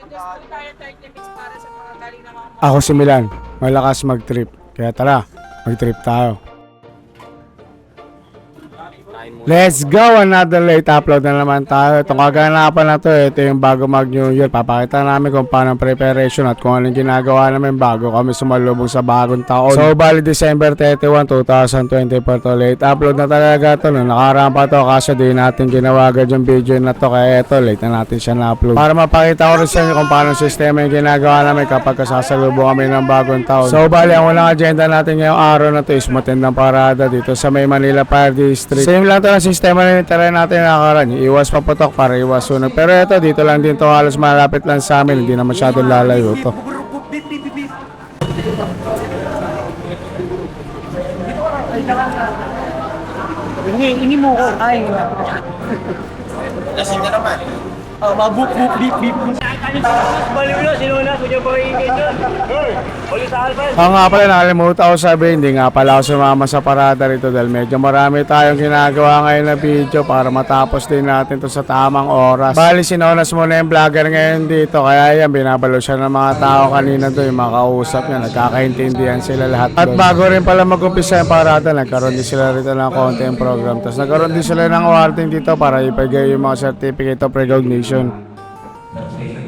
Just po tayo 30 minutes para sa mga galing na mga Ako si Milan, malakas mag-trip. Kaya tara, mag-trip tayo. Let's go! Another late upload na naman tayo. Itong kaganapan na to, ito yung bago mag New Year. Papakita namin kung paano preparation at kung anong ginagawa namin bago kami sumalubog sa bagong taon. So, bali December 31, 2024 to late upload na talaga to. No? Nakaraan pa to kasi di natin ginawa agad yung video na to. Kaya ito, late na natin siya na-upload. Para mapakita ko rin sa inyo kung paano sistema yung ginagawa namin kapag kasasalubong kami ng bagong taon. So, bali, ang unang agenda natin ngayong araw na to is matindang parada dito sa May Manila Fire District. Same lang to ang sistema na nitara natin nakakaraan. Iwas paputok para iwas sunog. Pero ito, dito lang din to halos malapit lang sa amin. Hindi na masyadong lalayo to. Hingi, hingi mo ko. Ay. Lasing ka naman. Oh, mabuk, buk, bip, bip. Baliw na, sinuna. Kunya pa hingin yun. Baliw sa alpha. Oo nga pala, nakalimutan ko sabihin, hindi nga pala ako sumama sa parada rito dahil medyo marami tayong ginagawa ngayon na video para matapos din natin to sa tamang oras. Bali, sinonas muna yung vlogger ngayon dito, kaya yan, binabalo siya ng mga tao kanina doon, yung mga kausap niya, nagkakaintindihan sila lahat At bago rin pala mag-umpisa yung parada, nagkaroon din sila rito ng konting program. Tapos nagkaroon din sila ng awarding dito para ipagay yung mga certificate of recognition. presentation. Mm.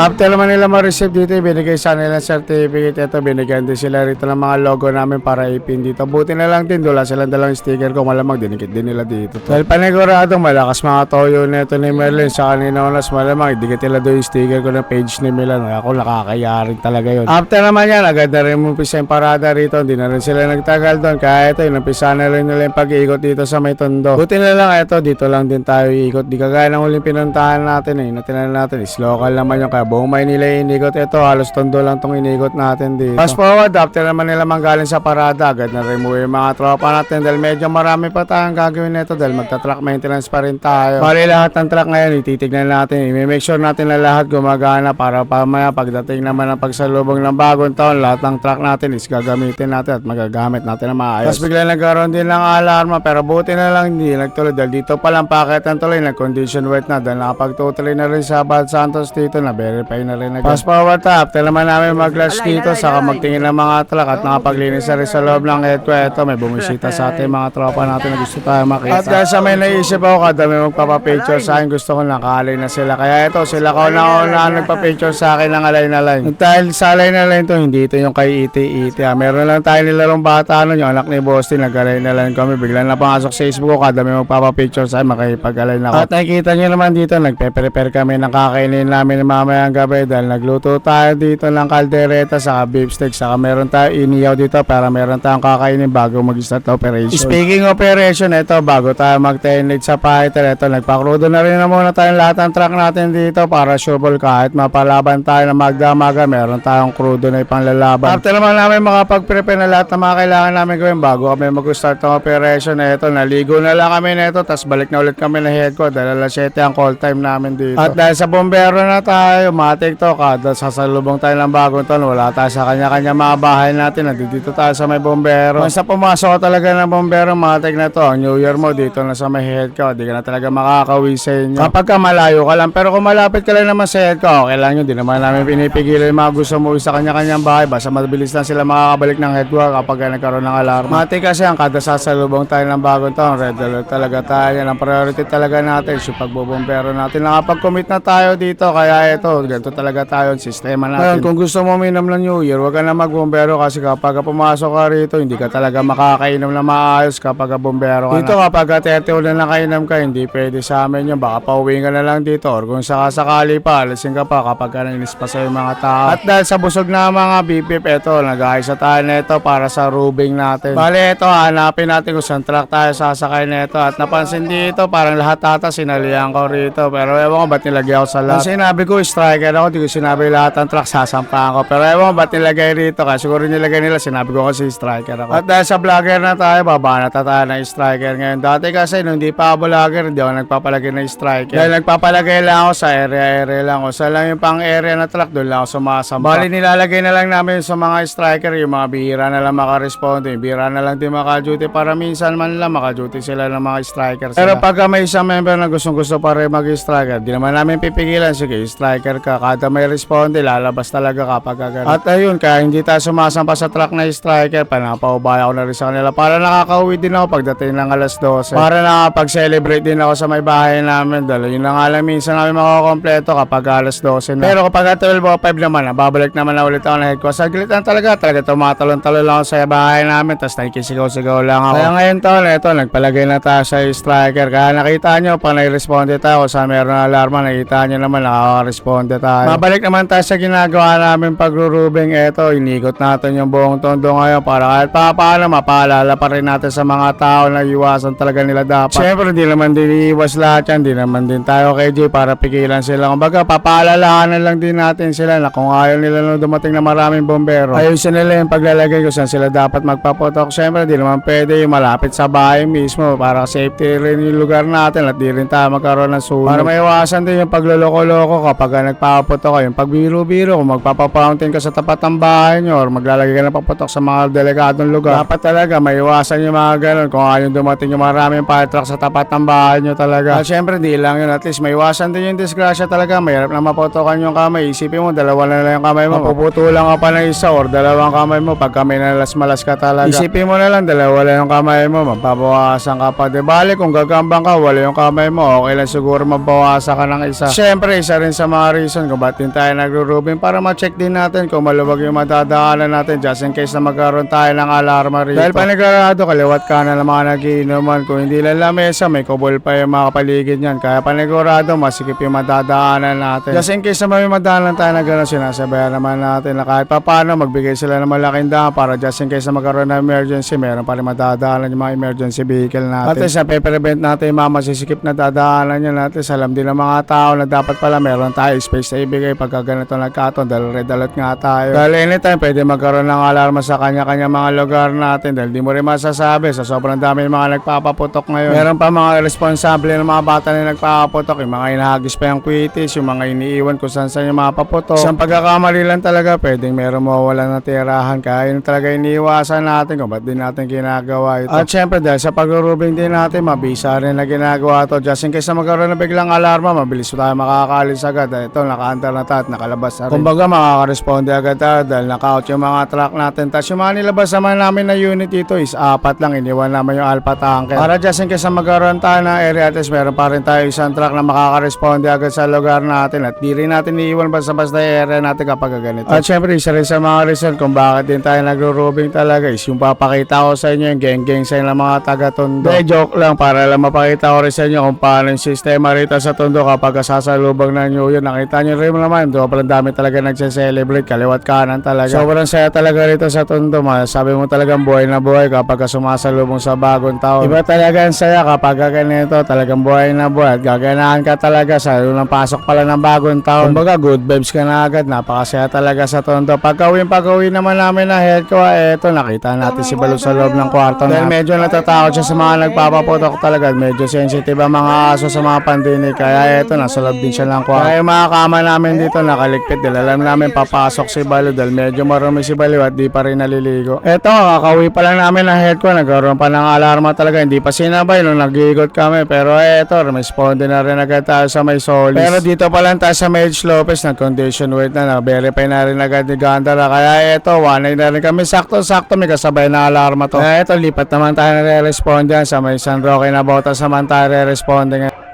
After naman nila ma-receive dito, binigay sa nila certificate. Ito, binigyan din sila rito ng mga logo namin para ipin dito. Buti na lang din, wala silang dalang sticker ko. Malamang dinikit din nila dito. Dahil paniguradong malakas mga toyo nito ni Merlin sa kanina oras. Malamang idikit nila doon yung sticker ko ng page ni Milan. Ako nakakaya rin talaga yun. After naman yan, agad na rin umpisa yung parada rito. Hindi na rin sila nagtagal doon. Kaya ito, inumpisa na rin nila yung pag-iikot dito sa may tondo. Buti na lang ito, dito lang din tayo iikot. Di kagaya ng huling pinuntahan natin eh. Natin natin is local naman yung kaya buong Maynila inikot. Ito, halos tondo lang tong inikot natin dito. Fast forward, after naman nila manggaling sa parada, agad na remove yung mga tropa natin dahil medyo marami pa tayong gagawin nito dahil magta-truck maintenance pa rin tayo. Bali lahat ng truck ngayon, ititignan natin. I-make sure natin na lahat gumagana para pamaya pagdating naman ng pagsalubong ng bagong taon, lahat ng truck natin is gagamitin natin at magagamit natin na maayos. Tapos bigla nagkaroon din ng alarma pero buti na lang hindi nagtuloy dahil dito pa lang paketan tuloy nag-condition wet na dahil nakapagtutuloy na rin sa Bad Santos dito na verify na rin agad. Fast forward up, after naman namin mag-lunch dito saka magtingin ng mga truck at nakapaglinis na rin sa loob ng headco. Ito may bumisita sa ating mga tropa natin na gusto tayo makita. At dahil sa may naisip ako kada may magpapapicture sa akin gusto ko nakalay na sila. Kaya ito sila ko na ako na nagpa-picture sa akin ng alay na line. Dahil sa alay na line to hindi ito yung kay iti iti. Ah. Meron lang tayo nilarong bata ano yung anak ni Boston nag-alay na line kami. Biglang napangasok sa Facebook ko kada may magpapapicture sa akin makipag-alay na ako. At nakikita nyo naman dito nagpe-prepare kami ng kakainin namin mamayang gabi dahil nagluto tayo dito ng kaldereta saka beef steak saka meron tayo iniyaw dito para meron tayong kakainin bago mag-start operation. Speaking operation, ito bago tayo mag-tenate sa fighter, ito nagpakrudo na rin na muna tayong lahat ng truck natin dito para sureball kahit mapalaban tayo ng magdamaga, meron tayong crudo na ipanglalaban. After naman namin makapag-prepare na lahat ng mga kailangan namin gawin bago kami mag-start ng operation, ito naligo na lang kami nito tapos balik na ulit kami na head ko dahil alas 7 ang call time namin dito. At dahil sa bombero na tayo, matik to, kada sasalubong tayo ng bagong taon, wala tayo sa kanya-kanya mga bahay natin, nandito tayo sa may bombero. Once pumasok talaga ng bombero, matik na to, New Year mo dito na sa may head ko, di ka na talaga makakawi sa inyo. Kapag ka malayo ka lang, pero kung malapit ka lang naman sa head ko, okay lang yun, di naman namin pinipigilan yung mga gusto mo sa kanya-kanyang bahay, basta mabilis lang sila makakabalik ng head ko kapag ka nagkaroon ng alarm. Matik kasi ang kada sasalubong tayo ng bagong taon, red alert talaga tayo, yan ang priority talaga natin, yung pagbobombero natin. Nakapag-commit na tayo dito, kaya ito, ganito talaga tayo, ang sistema natin. Ngayon, kung gusto mo minum ng New Year, wag ka na magbombero kasi kapag pumasok ka rito, hindi ka talaga makakainom na maayos kapag bombero ka Dito kapag 30 na nakainom ka, hindi pwede sa amin yun. Baka pauwi ka na lang dito or kung sakasakali pa, alisin ka pa kapag ka nainis pa sa mga tao. At dahil sa busog na mga bipip, eto, nag-ayos na tayo nito para sa rubing natin. Bale, ito, hanapin natin kung saan truck tayo sasakay nito. At napansin dito, parang lahat ata sinalihan ko rito. Pero ewan ko ba't nilagyan ko sa lahat. Ang sinabi ko, striker ako, di ko sinabi lahat ng truck, sasampahan ko. Pero ewan, ba't nilagay rito? Kasi siguro nilagay nila, sinabi ko kasi striker ako. At dahil sa vlogger na tayo, baba na tayo ng striker ngayon. Dati kasi, nung di pa ako vlogger, hindi ako nagpapalagay ng striker. Dahil nagpapalagay lang ako sa area-area lang. O sa lang yung pang area na truck, doon lang ako sumasampa. Bali, nilalagay na lang namin sa mga striker, yung mga bihira na lang makaresponde, yung bihira na lang din maka-duty para minsan man lang maka-duty sila ng mga striker. Pero pagka may isang member na gustong gusto pa rin mag-striker, di naman namin pipigilan, sige, striker ka. Kada may responde, lalabas talaga kapag gano'n. At ayun, kaya hindi tayo sumasampa sa truck na striker, panapaubaya ko na rin sa kanila para nakakauwi din ako pagdating ng alas 12. Para nakapag-celebrate din ako sa may bahay namin. Dahil yun na nga minsan namin makakompleto kapag alas 12 na. Pero kapag 12.05 naman, na, babalik naman na ulit ako na headquarters. Saglit lang talaga, talaga tumatalon-talon lang ako sa bahay namin, tapos nakikisigaw-sigaw lang ako. Kaya ngayon taon, ito, nagpalagay na tayo sa striker. Kaya nakita nyo, pag nai-responde tayo, kung saan meron na alarma, nakita nyo naman, nakaka-responde tayo. Mabalik naman tayo sa ginagawa namin pagrurubing. Ito, inikot natin yung buong tondo ngayon para kahit pa paano, mapaalala pa rin natin sa mga tao na iwasan talaga nila dapat. Siyempre, di naman din iwas lahat yan. Di naman din tayo kay Jay para pigilan sila. Kumbaga, papaalalahanan lang din natin sila na kung ayaw nila nung dumating na maraming bombero, ayusin nila yung paglalagay kung saan sila dapat magpapotok. Siyempre, di naman pwede yung malapit sa bahay mismo para safety rin yung lugar natin at di rin tayo magkaroon ng sunog. Para maiwasan din yung pagloloko-loko kapag nagpapapotok kayo. Yung pagbiro-biro, kung magpapapountain ka sa tapat ng bahay nyo or maglalagay ka ng papotok sa mga delikadong lugar, dapat talaga maiwasan yung mga ganun. Kung ayaw dumating yung maraming fire truck sa tapat ng bahay nyo talaga. At syempre, di lang yun. At least maiwasan din yung disgrasya talaga. Mahirap na mapotokan yung kamay. Isipin mo, dalawa na lang yung kamay mo. Mapuputulan ka pa ng isa or dalawang kamay mo pag kamay nalas-malas ka talaga. Isipin mo na lang, dalawa lang yung kamay mo. Mababawasan ka pa. Di bali, kung gagambang ka, wala yung kamay mo. Okay lang siguro mabawasan ka ng isa. Syempre, isa rin sa mga reason kung ba't din tayo nagro-rubin para ma-check din natin kung maluwag yung madadaanan natin just in case na magkaroon tayo ng alarma rito. Dahil panigurado, kaliwat ka na ng mga nagiinuman. Kung hindi lang lamesa, may kubol pa yung mga kapaligid niyan. Kaya panigurado, masikip yung madadaanan natin. Just in case na may madaanan tayo na gano'n, sinasabayan naman natin na kahit pa paano, magbigay sila ng malaking daan para just in case na magkaroon ng emergency, meron pa rin madadaanan yung mga emergency vehicle natin. At least, nape-prevent natin yung mga masisikip na dadaanan natin. Alam din ng mga tao na dapat pala meron tayo space na ibigay pagka ganito nagkataon dahil red alert nga tayo. Dahil anytime pwede magkaroon ng alarma sa kanya-kanya mga lugar natin dahil di mo rin masasabi sa sobrang dami ng mga nagpapaputok ngayon. Meron pa mga responsable ng mga bata na nagpapaputok, yung mga inahagis pa yung quitis, yung mga iniiwan kung saan saan yung mga paputok. Isang pagkakamali lang talaga, pwedeng meron mawala ng tirahan. Kaya yun talaga iniiwasan natin kung ba't din natin ginagawa ito. At syempre dahil sa pag-rubing din natin, mabisa rin na ginagawa to. Just in case na magkaroon ng biglang alarma, mabilis tayo makakalis agad. Dahil ito, naka-under na tayo at nakalabas na rin. Kumbaga, makaka-responde agad tayo dahil naka-out yung mga truck natin. Tapos yung mga nilabas naman namin na unit dito is apat lang. Iniwan naman yung alpha tanker. Para just in case na magkaroon tayo ng area at least meron pa rin tayo isang truck na makaka-responde agad sa lugar natin. At di rin natin iiwan basta-basta yung area natin kapag ganito. At syempre, isa rin sa mga reason kung bakit din tayo nagro-rubing talaga is yung papakita ko sa inyo yung geng-geng sa ng mga taga-tondo. De, joke lang para lang mapakita ko rin sa inyo kung paano yung sistema rito sa tondo kapag sasalubog na nyo yun. Nakita nyo rin naman, sobrang dami talaga nagse-celebrate, kaliwat kanan talaga. Sobrang saya talaga rito sa tondo. Sabi mo talagang buhay na buhay kapag sumasalubong sa bagong taon. Iba talaga ang saya kapag ganito, talagang buhay na buhay. At gaganahan ka talaga sa unang pasok pala ng bagong taon. Kumbaga, good vibes ka na agad. Napakasaya talaga sa tondo. Pagkawin pagkawin naman namin na head ko, eto, nakita natin si Balot sa loob ng kwarto. Dahil medyo natatakot siya sa mga nagpapaputok talaga. Medyo sensitive ang mga aso sa mga pandinig. Kaya eto, nasa loob din siya ng kwarto. Kaya mga kama namin dito nakaligpit. Dahil alam namin papasok si Balot. Dahil medyo marumi si Balot at di pa rin naliligo. Eto, kakauwi pa lang namin ng head ko. Nagkaroon pa ng alarma talaga. Hindi pa sinabay nung nag-iikot kami. Pero eto, responde na rin agad tayo sa may solis. Pero dito pa lang tayo sa Medj Lopez. Nag-condition weight na. Nag-verify na rin agad ni Gandara. Kaya eto, one na rin kami. Sakto-sakto may kasabay na alarma to. Kaya eto, lipat naman tayo na re-respond yan sa may San Roque na bota sa man tayo re-respond ngayon.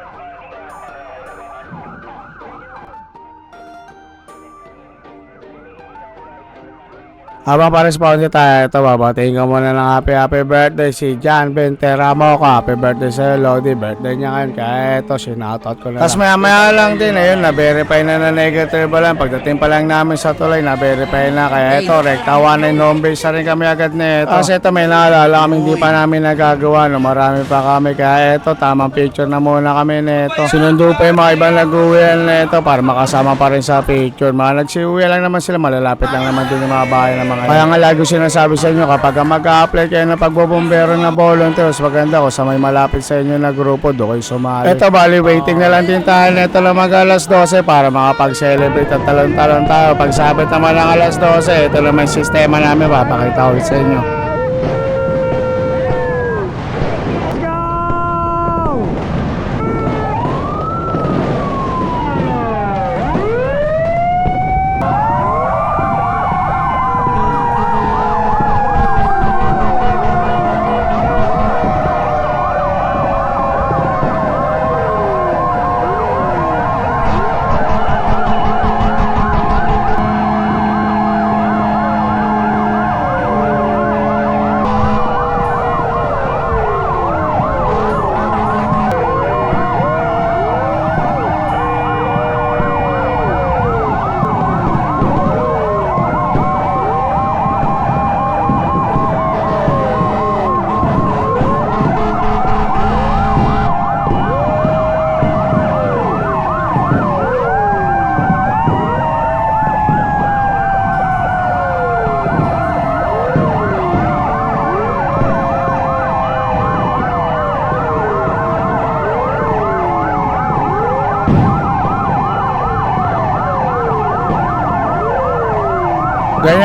Habang pa-response tayo, ito babatiin ko muna ng happy happy birthday si John Benteramo ko. Happy birthday sa Lodi. Birthday niya ngayon. Kaya ito, sinoutout ko na Tapos maya maya lang din, ayun, na-verify na na negative ba lang. Pagdating pa lang namin sa tulay, na-verify na. Kaya ito, rektawa na yung home base na rin kami agad nito. Kasi ito, may naalala kami hindi pa namin nagagawa. No? Marami pa kami. Kaya ito, tamang picture na muna kami nito. Sinundo pa yung mga ibang nag-uwian nito para makasama pa rin sa picture. Mga nagsiuwi lang naman sila, malalapit lang naman din yung mga bahay ng mga Kaya nga lagi ko sinasabi sa inyo, kapag mag-a-apply kayo ng pagbobombero na volunteer, mas maganda ko sa may malapit sa inyo na grupo, doon kayo sumali. Ito, bali, waiting na lang din tayo nito lang mag alas 12 para makapag-celebrate at talon-talon tayo. Pag sabit naman ng alas 12, ito naman yung sistema namin, papakita ulit sa inyo.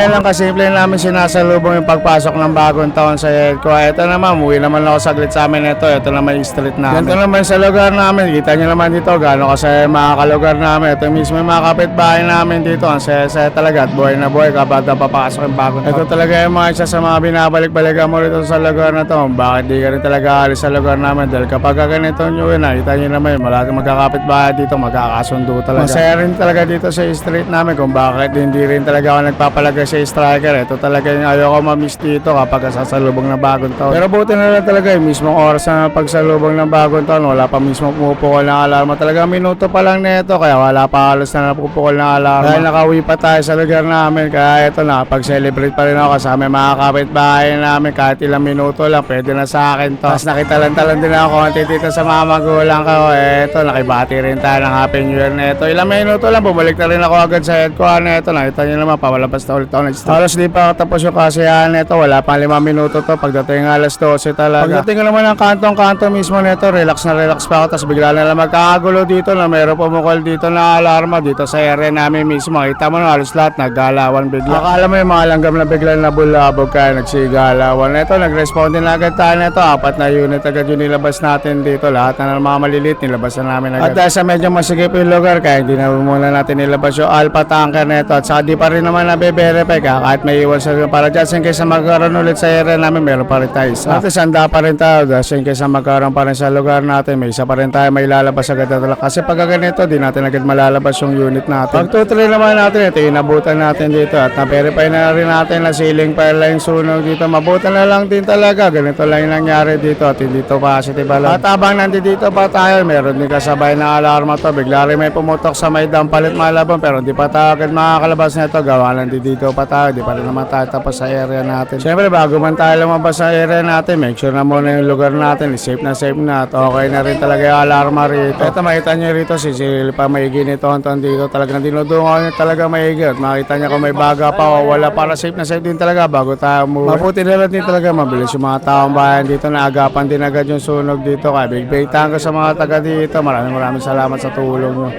Ganyan lang kasimple namin sinasalubong yung pagpasok ng bagong taon sa Edco. Ito naman, umuwi naman ako saglit sa amin ito. Ito naman yung street namin. Ganito naman sa lugar namin. Kita nyo naman dito, gano'n kasi mga kalugar namin. Ito mismo yung mga kapitbahay namin dito. Ang saya-saya talaga at buhay na buhay kapag papasok yung bagong taon. Ito talaga yung mga isa sa mga binabalik-balikan mo rito sa lugar na to. Bakit di ka rin talaga alis sa lugar namin? Dahil kapag ganito nyo yun, nakita nyo naman yung malaki magkakapitbahay dito, magkakasundo talaga. Masaya rin talaga dito sa street namin kung bakit hindi rin talaga ako nagpapalagay sa striker. Ito talaga yung ayoko ma-miss dito kapag sasalubong ng bagong taon. Pero buti na lang talaga yung mismong oras na pagsalubong ng bagong taon, wala pa mismo pumupukol ng alarma. Talaga minuto pa lang nito, kaya wala pa halos na napupukol ng alarma. Dahil nakauwi pa tayo sa lugar namin, kaya ito na, pag-celebrate pa rin ako kasama yung mga kapitbahay namin kahit ilang minuto lang, pwede na sa akin to. Tapos nakitalan-talan din ako konti dito sa mga magulang ko. Eh, ito, nakibati rin tayo ng Happy New Year na ito. Ilang minuto lang, bumalik na rin ako agad sa headquarter na ito. Nakita nyo naman, pawalabas na ulit ako ng street. Halos di pa ako tapos yung kasiyahan nito. Wala pang lima minuto to. Pagdating alas 12 talaga. Pagdating ko naman ng kantong-kanto mismo nito, relax na relax pa ako. Tapos bigla na lang magkakagulo dito na mayroon pumukol dito na alarma dito sa area namin mismo. Kita mo na halos lahat naggalawan bigla. Akala mo yung mga langgam na bigla nabulabog kaya nagsigalawan. Ito, nag-respond din agad tayo nito. Apat na unit agad yung nilabas natin dito. Lahat na mga maliliit, nilabas na namin agad. At dahil sa medyo masigip yung lugar, kaya hindi na muna natin nilabas yung alpha tanker nito. At saka di pa rin naman nabe-verify ka kahit may iwan sa para just in case na magkaroon ulit sa area namin, meron pa rin tayo isa. At sanda pa rin tayo, just in case na magkaroon pa rin sa lugar natin, may isa pa rin tayo may lalabas agad na talaga. Kasi pag ganito, di natin agad malalabas yung unit natin. Pag tutuloy naman natin, ito inabutan natin dito at na-verify na rin natin na ceiling fire line sunog dito. Mabutan na lang din talaga. Ganito lang yung nangyari dito at hindi to positive alarm. At habang nandito pa tayo, meron din kasabay na alarma to. Bigla rin may pumutok sa may dampalit malabon pero hindi pa tayo agad makakalabas nito. Gawa lang dito pa tayo. Di pa rin naman tayo tapos sa area natin. Siyempre, bago man tayo lumabas sa area natin, make sure na muna yung lugar natin. Safe na safe na at okay na rin talaga yung alarma rito. Ito, makita nyo rito, si Sil pa maigi ni Tonton dito. Talagang dinudungaw niya talaga maigi. At makita niya kung may baga pa o wala para safe na safe din talaga bago tayo umuwi. Mabuti na lang din talaga mabilis yung mga taong bayan dito na agapan din agad yung sunog dito. Kaya big big tango sa mga taga dito. Maraming maraming salamat sa tulong nyo.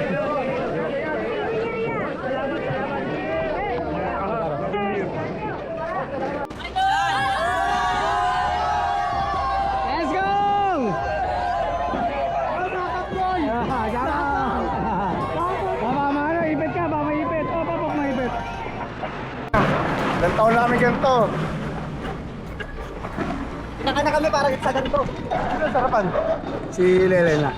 Let's go! Baba mano, ipit ka, baba ipit. O, papok maipit. Ilang taon na kami ganito. Naka na kami para sa ganito. Ano sarapan? Si Lelena.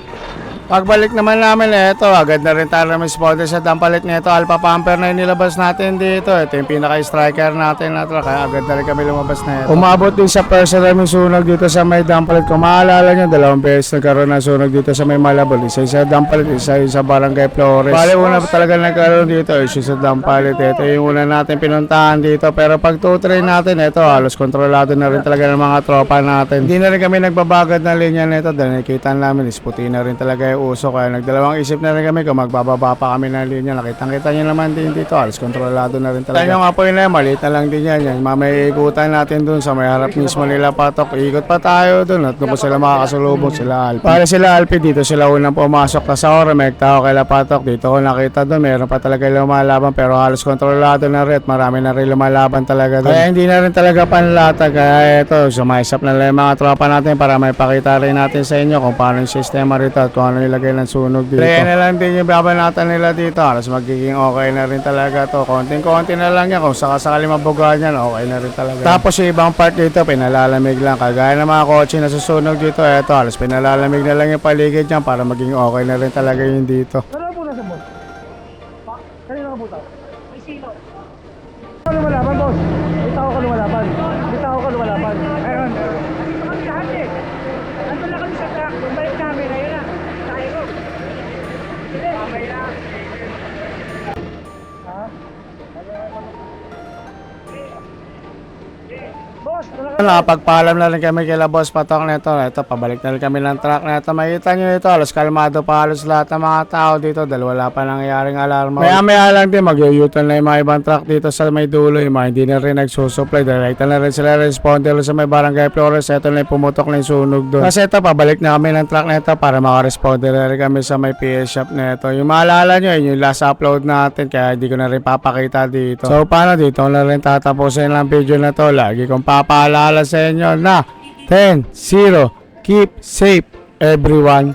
Pagbalik naman namin, eto, agad na rin tayo responder sa dampalit nito. Alpha Pamper na yung nilabas natin dito. Ito yung pinaka-striker natin na truck. Agad na rin kami lumabas na ito. Umabot din sa person namin sunog dito sa may dampalit. Kung maalala nyo, dalawang beses nagkaroon ng sunog dito sa may Malabon. Isa sa dampalit, isa yung sa Barangay Flores. Bale, una pa talaga nagkaroon dito. Issue sa dampalit. Ito yung una natin pinuntahan dito. Pero pag 2-3 natin, ito, halos kontrolado na rin talaga ng mga tropa natin. Hindi na rin kami nagbabagad na linya nito dahil nakikita namin, isputi na rin talaga yung uso. Kaya nagdalawang isip na rin kami kung magbababa pa kami ng linya. Nakitang-kita nyo naman din dito, halos kontrolado na rin talaga. Yung apoy na yan, maliit na lang din yan. yan. Mamaya ikutan natin dun sa may harap mismo nila patok. Ikot pa tayo dun at doon sila makakasalubong sila Alpi. Para sila Alpi dito sila unang pumasok na sa ora. May tao kay patok. Dito ko nakita doon, meron pa talaga lumalaban pero halos kontrolado na rin at marami na rin lumalaban talaga doon. Kaya hindi na rin talaga panlata. Kaya ito, sumaisap na lang yung mga tropa natin para may pakita rin natin sa inyo kung paano yung sistema rito at kung ano ilagay ng sunog dito. Kaya na lang din yung babanatan nila dito. Halos magiging okay na rin talaga to. Konting-konti na lang yan. Kung sakasakali mabugaan yan, okay na rin talaga. Tapos yung ibang part dito, pinalalamig lang. Kagaya ng mga kotse na susunog dito, eto, halos pinalalamig na lang yung paligid niyan para maging okay na rin talaga yung dito. Ano? Kanina ka buta? May sino? Ako lumalaban, Nakapagpaalam na rin kami kila Boss Patok nito. Ito, pabalik na rin kami ng truck na ito. Makita nyo ito, halos kalmado pa halos lahat ng mga tao dito dahil wala pa nangyaring alarma. Maya maya lang din, mag-u-turn na yung mga ibang truck dito sa may dulo. Yung mga hindi na rin nagsusupply. Direkta na rin sila responder sa may barangay Flores. Ito na yung pumutok na yung sunog doon. Kasi ito, pabalik na kami ng truck na ito para makaresponder na rin kami sa may PS shop na ito. Yung maalala nyo, yun yung last upload natin kaya hindi ko na rin papakita dito. So paano dito na rin tatapusin lang video na to. Lagi kong papaalala sa inyo na 10, 0, keep safe everyone.